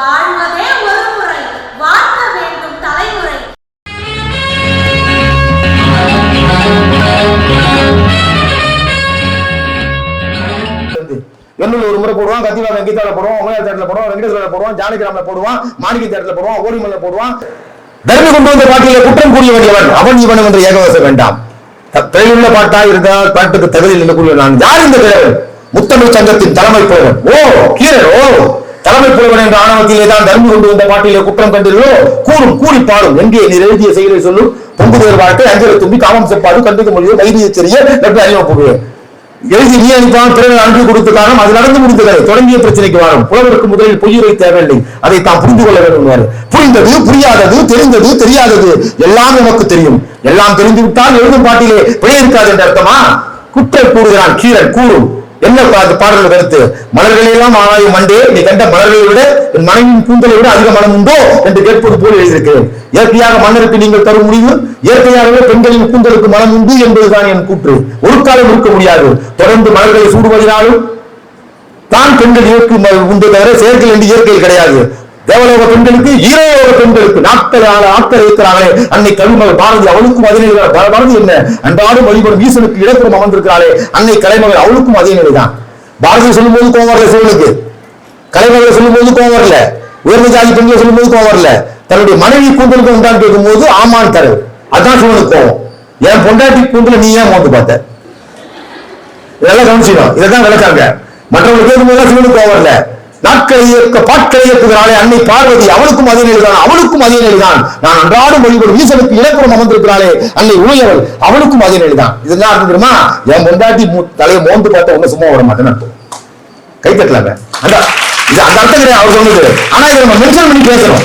வாழ்வதே ஒரு முறை வாழ்க்க வேண்டும் தலைமுறை. எண்ணூர் ஒரு முறை போடுவான் கத்திவாக வெங்கித்தால போடுவான் உமையார் தேட்டர்ல போடுவான் வெங்கடேஸ்வரில் போடுவான் ஜானகிராமில் போடுவான் மாணிக்க தேட்டர்ல போடுவான் ஓடிமல்ல போடுவான். தர்மி கொண்டு வந்த பாட்டிலே குற்றம் கூறிய வேண்டியவன் அவன் இவன் என்று ஏகவச வேண்டாம். பிழையுள்ள பாட்டா இருந்தால் பாட்டுக்கு தகுதியில் நின்று கூறிய நான். யார் இந்த கிழவன் முத்தமிழ் சங்கத்தின் தலைமை போவன் ஓ கீரன் ஓ. தலைமை புலவன் என்ற ஆணவத்திலே தான் தர்மம் கொண்டு வந்த பாட்டிலே குற்றம் கண்டிருந்தோ கூறும் கூறி பாடும் எங்கே? நீ எழுதிய செயலை சொல்லும். பொங்குதேர் வாழ்க்கை அஞ்சலை தும்பி காமம் செப்பாடு கண்டிக்க முடியும் வைத்திய தெரிய லட்டு அறிவ எழுதி நீ அளிப்பான் பிறகு அன்பு கொடுத்த காரணம் அது நடந்து முடிந்தது. தொடங்கிய பிரச்சனைக்கு வரும். புலவருக்கு முதலில் பொய்யுரை தேவையில்லை. அதை தாம் புரிந்து கொள்ள வேண்டும் புரிந்தது புரியாதது தெரிந்தது தெரியாதது எல்லாம் நமக்கு தெரியும். எல்லாம் தெரிந்து விட்டால் எழுதும் பாட்டிலே பிழை இருக்காது என்ற அர்த்தமா? குற்றம் கூறுகிறான் கீரன் கூறும். என்ன அந்த பாடல் கருத்து மலர்களை எல்லாம் ஆராயும் மண்டே நீ கண்ட மலர்களை விட என் மனைவியின் கூந்தலை விட அதிக மனம் உண்டோ என்று கேட்பது போல் எழுதியிருக்கிறேன். இயற்கையாக மன்னருக்கு நீங்கள் தரும் முடிவு இயற்கையாகவே பெண்களின் கூந்தலுக்கு மனம் உண்டு என்பதுதான் என் கூற்று. ஒரு காலம் இருக்க முடியாது. தொடர்ந்து மலர்களை சூடுவதினாலும் தான் பெண்கள் இயற்கை உண்டு தவிர செயற்கை என்று இயற்கையில் கிடையாது. தேவலோக பெண்களுக்கு? ஈரோக பெண்களுக்கு. நாட்கள் ஆட்கள் இருக்கிறார்களே. அன்னை கலைமகள் பாரதி அவளுக்கும் அதே நிலை பாரதி என்ன? அன்றாடும் வழிபடும் ஈசனுக்கு இடப்புறம் அமர்ந்திருக்கிறாளே. அன்னை கலைமகள் அவளுக்கும் அதே நிலைதான். பாரதி சொல்லும்போது கோவம் வரல சிவனுக்கு. கலைமகளை சொல்லும்போது கோவம் வரல. உயர்ந்த ஜாதி பெண்களை சொல்லும்போது கோவம் வரல. தன்னுடைய மனைவி கூந்தலுக்கு உண்டான்னு கேட்கும்போது ஆமான் தரு. அதான் சிவனுக்கு கோவம். என் பொண்டாட்டி கூந்தல நீ ஏன் மோந்து பார்த்த? இதெல்லாம் கவனிச்சிடும் இதைதான் விளக்காங்க. மற்றவங்க கேட்கும்போது சிவனுக்கு கோவம் வரல. நாட்களை இயக்க பாட்களை இயக்குகிறாளே அன்னை பார்வதி அவளுக்கும் அதே நிலைதான் அவளுக்கும் அதே நிலைதான். நான் அன்றாடம் மொழிபடும் ஈசனுக்கு இலக்குறம் அமர்ந்திருக்கிறாளே அன்னை உமையவள் அவளுக்கும் அதே நிலைதான். இதுதான் அர்த்தம் என் பொண்டாட்டி தலையை மோந்து பார்த்த ஒண்ணு சும்மா விட மாட்டேன்னு கை தட்டலாங்க அந்த இது அந்த அர்த்தம் கிடையாது அவர் சொன்னது ஆனா இதை நம்ம மென்ஷன் பண்ணி பேசணும்.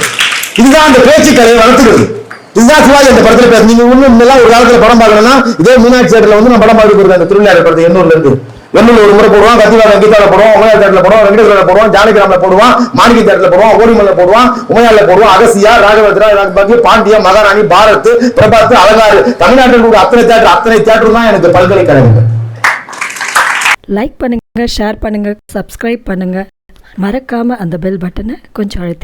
இதுதான் அந்த பேச்சு கலையை வளர்த்துக்கிறது இதுதான் சிவாஜி அந்த படத்துல பேச நீங்க ஒண்ணு ஒரு காலத்துல படம் பார்க்கணும்னா இதே மீனாட்சி தேட்டர்ல வந்து நான் படம் பார்க்க அந்த திருவிழா படத்தை எண்ணூர்ல இருந்து. எண்ணூர்ல ஒரு முறை போடுவான் கத்திவாக கீதாவில் போடுவான் உமையால் தேட்டில் போடுவான் வெங்கடேஸ்வரில் போடுவான் ஜானகிராமல போடுவான் மாணிக்க தேட்டில் போடுவான் ஓடிமல்ல போடுவான் உமையார்ல போடுவான் அகசியா ராகவத்ரா பாக்கி பாண்டியா மகாராணி பாரத் பிரபாத் அலங்காறு தமிழ்நாட்டில் கூட அத்தனை தேட்டர் அத்தனை தேட்டர் தான் எனக்கு பல்கலைக்கழகங்கள். லைக் பண்ணுங்க ஷேர் பண்ணுங்க சப்ஸ்கிரைப் பண்ணுங்க. மறக்காம அந்த பெல் பட்டனை கொஞ்சம் அழுத்தி